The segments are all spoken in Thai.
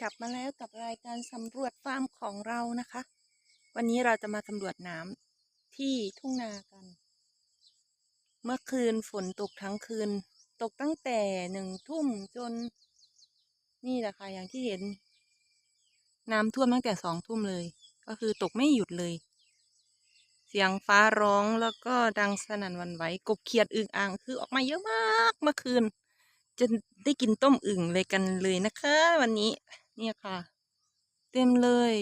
กลับมาแล้วกับรายการสำรวจฟาร์มของเรานะคะ วันนี้เราจะมาสำรวจน้ำที่ทุ่งนากัน เมื่อคืนฝนตกทั้งคืน ตกตั้งแต่หนึ่งทุ่มจน นี่แหละค่ะอย่างที่เห็น น้ำท่วมตั้งแต่สองทุ่มเลย ก็คือตกไม่หยุดเลย เสียงฟ้าร้องแล้วก็ดังสนั่นวันไหวกบเขียดอึ่งอ่างคือออกมาเยอะมากเมื่อคืนจะได้กินต้มอึ่งเลยกันเลยนะคะ วันนี้ เนี่ยค่ะ เต็มเลย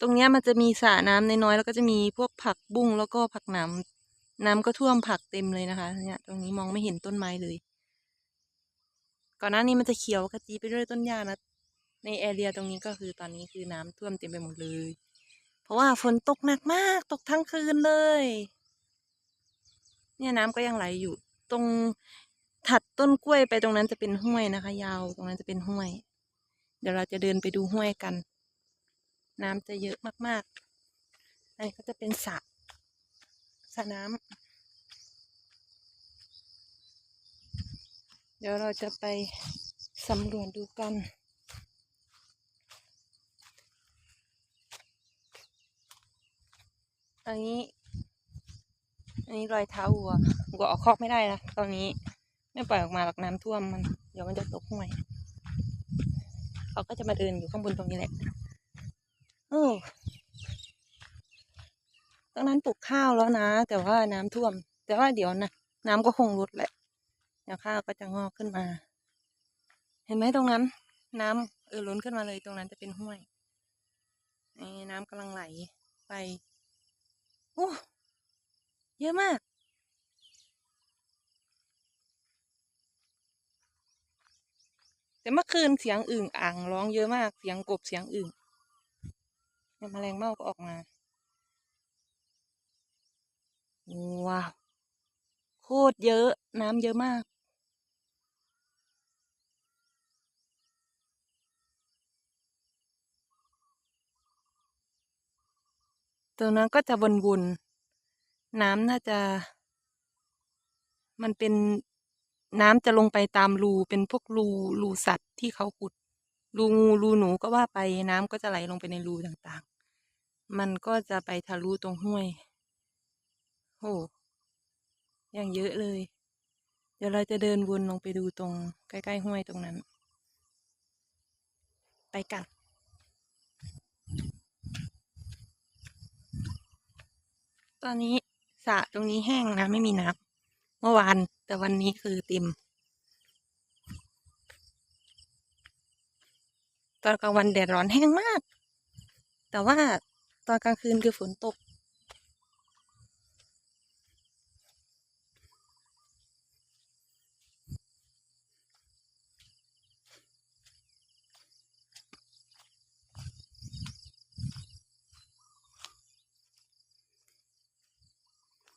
ตรงเนี้ยมันจะมีสระน้ำน้อยๆแล้วก็จะมีพวกผักบุ้งแล้วก็ผักน้ำน้ำก็ท่วมผักเต็มเลยนะคะ เนี่ย ตรงนี้มองไม่เห็นต้นไม้เลย ก่อนหน้านี้มันจะเขียวขจีไปด้วยต้นหญ้านะ ในแอเรียตรงนี้ก็คือตอนนี้คือน้ำท่วมเต็มไปหมดเลย เพราะว่าฝนตกหนักมากตกทั้งคืนเลย เนี่ยน้ำก็ยังไหลอยู่ ตรงถัดต้นกล้วยไปตรงนั้นจะเป็นห้วยนะคะ ยาว ตรงนั้นจะเป็นห้วย เดี๋ยวเราจะเดินไปดูห้วยกัน น้ำจะเยอะมากๆ อันนี้ก็จะเป็นสระสระน้ำเดี๋ยวเราจะไปสำรวจดูกันอันนี้ อันนี้รอยเท้าวัววัวออกคอกไม่ได้นะตอนนี้ ไม่ปล่อยออกมาหรอกน้ำท่วมมัน เดี๋ยวมันจะตกห้วย เขาก็จะมาเดินอยู่ข้างบนตรงนี้แหละโอ้ตรงนั้นปลูกข้าวแล้วนะ แต่ว่าน้ำท่วม แต่ว่าเดี๋ยวนะน้ำก็คงลดแหละเดี๋ยวข้าวก็จะงอกขึ้นมา เห็นไหมตรงนั้น น้ำเออล้นขึ้นมาเลยตรงนั้นจะเป็นห้วยนี่น้ำกำลังไหลไปโอ้เยอะมาก แต่ เมื่อคืนเสียงอึ่งอ่างร้องเยอะมาก เสียงกบเสียงอึ่งเนี่ยแมลงเม่าก็ออกมา ว้าว โคตรเยอะ น้ำเยอะมากตรงนั้นก็จะวนๆ น้ำน่าจะ มันเป็น น้ำจะลงไปตามรูเป็นพวกรูรูสัตว์ที่เขาขุดรูงูรูหนูก็ว่าไปน้ำก็จะไหลลงไปในรูต่างๆ มันก็จะไปทะลุตรงห้วยโอ้อย่างเยอะเลย เดี๋ยวเราจะเดินวนลงไปดูตรงใกล้ๆห้วยตรงนั้น ไปกันตอนนี้สระตรงนี้แห้งนะ ไม่มีน้ำ เมื่อวาน แต่วันนี้คือต็มตอนกลางวันแดดร้อนแห้งมาก แต่ว่าตอนกลางคืนคือฝนตก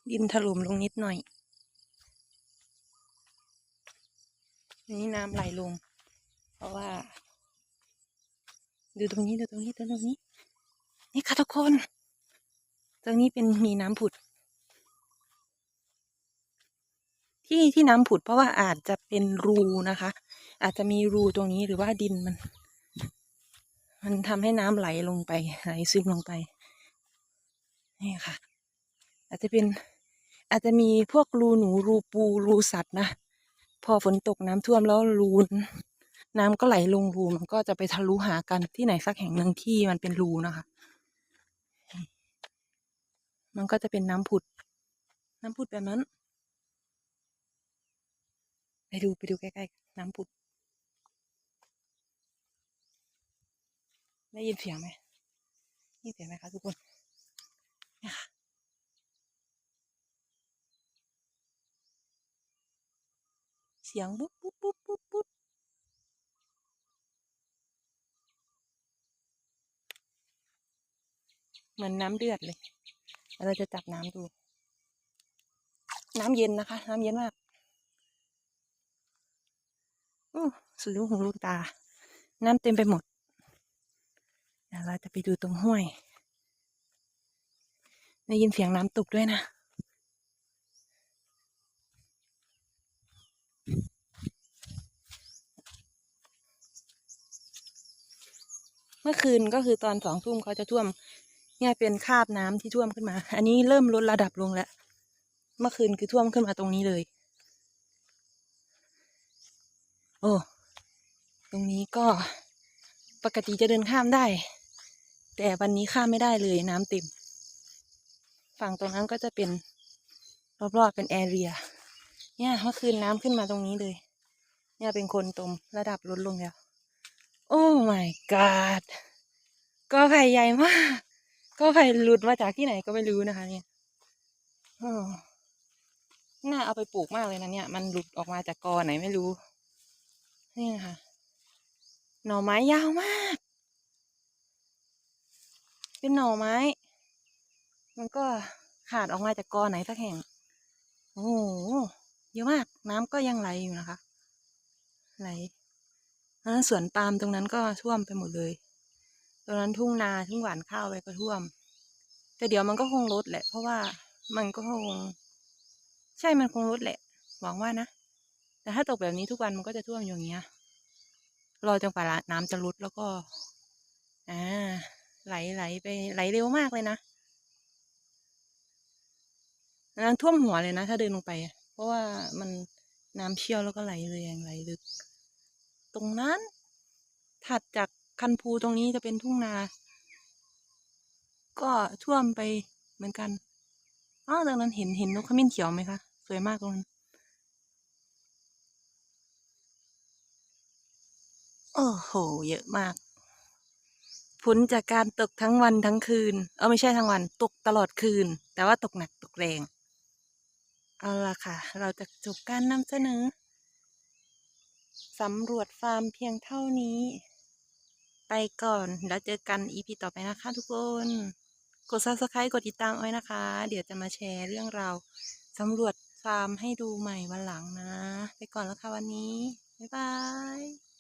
ดินถล่มลงนิดหน่อย นี่น้ำไหลลง เพราะว่า ดูตรงนี้ดูตรงนี้ดูตรงนี้ นี่ค่ะทุกคน ตรงนี้เป็นมีน้ำผุด ที่ที่น้ำผุดเพราะว่าอาจจะเป็นรูนะคะ อาจจะมีรูตรงนี้หรือว่าดินมัน มันทำให้น้ำไหลลงไปไหลซึมลงไป นี่ค่ะ อาจจะเป็นอาจจะมีพวกรูหนูรูปูรูสัตว์นะ พอฝนตกน้ำท่วมแล้วรูน น้ำก็ไหลลงรูมันก็จะไปทะลุหากันที่ไหนสักแห่งหนึ่งที่มันเป็นรูนะคะ มันก็จะเป็นน้ำผุด น้ำผุดแบบนั้น ไปดูไปดูใกล้ๆน้ำผุด ได้ยินเสียงไหมได้ยินเสียงไหมคะทุกคนเนี่ยค่ะเสียงปุ๊บปุ๊บปุ๊บปุ๊บปุ๊บเหมือนน้ำเดือดเลย เราจะจับน้ำดู น้ำเย็นนะคะ น้ำเย็นมากอู้สุดลูกหูลูกตา น้ำเต็มไปหมดเดี๋ยวเราจะไปดูตรงห้วย ได้ยินเสียงน้ำตกด้วยนะ เมื่อคืนก็คือตอนสองทุ่มเขาจะท่วม เนี่ยเป็นคาบน้ำที่ท่วมขึ้นมา อันนี้เริ่มลดระดับลงแล้ว เมื่อคืนคือท่วมขึ้นมาตรงนี้เลย โอ้ ตรงนี้ก็ปกติจะเดินข้ามได้ แต่วันนี้ข้ามไม่ได้เลยน้ำเต็ม ฝั่งตรงนั้นก็จะเป็นรอบๆเป็นแอเรีย เนี่ยเมื่อคืนน้ำขึ้นมาตรงนี้เลย เนี่ยเป็นคนตมระดับลดลงแล้ว โอ้ my god ก็ไผ่ใหญ่มาก ก็ไผ่หลุดมาจากที่ไหนก็ไม่รู้นะคะ เนี่ยโอ้น่าเอาไปปลูกมากเลยนะเนี่ย มันหลุดออกมาจากกอไหนไม่รู้ นี่นะคะหน่อไม้ยาวมาก เป็นหน่อไม้ มันก็ขาดออกมาจากกอไหนสักแห่ง โอ้ เยอะมากน้ำก็ยังไหลอยู่นะคะ ไหลอันนั้นสวนปาล์มตรงนั้นก็ท่วมไปหมดเลย ตรงนั้นทุ่งนาทุ่งหวานข้าวไปก็ท่วม แต่เดี๋ยวมันก็คงลดแหละ เพราะว่ามันก็คง ใช่มันคงลดแหละ หวังว่านะ แต่ถ้าตกแบบนี้ทุกวันมันก็จะท่วมอย่างเงี้ย รอจนกว่าน้ำจะลดแล้วก็อ่าไหลไหลไปไหลเร็วมากเลยนะน้ำท่วมหัวเลยนะ ถ้าเดินลงไปอะ เพราะว่ามันน้ำเชี่ยวแล้วก็ไหลแรงไหลลึก ตรงนั้น ถัดจากคันภูตรงนี้จะเป็นทุ่งนา ก็ท่วมไปเหมือนกันอ้าวตรงนั้นเห็นเห็นนกขมิ้นเขียวไหมคะ สวยมากตรงนั้นโอ้โห เยอะมาก ผลจากการตกทั้งวันทั้งคืน เออไม่ใช่ทั้งวัน ตกตลอดคืน แต่ว่าตกหนักตกแรง เอาละค่ะ เราจะจบการนำเสนอสำรวจฟาร์มเพียงเท่านี้ ไปก่อน แล้วเจอกันอีพีต่อไปนะคะทุกคน กด subscribe กดติดตามไว้นะคะ เดี๋ยวจะมาแชร์เรื่องราวสำรวจฟาร์มให้ดูใหม่วันหลังนะ ไปก่อนแล้วค่ะวันนี้ บ๊ายบาย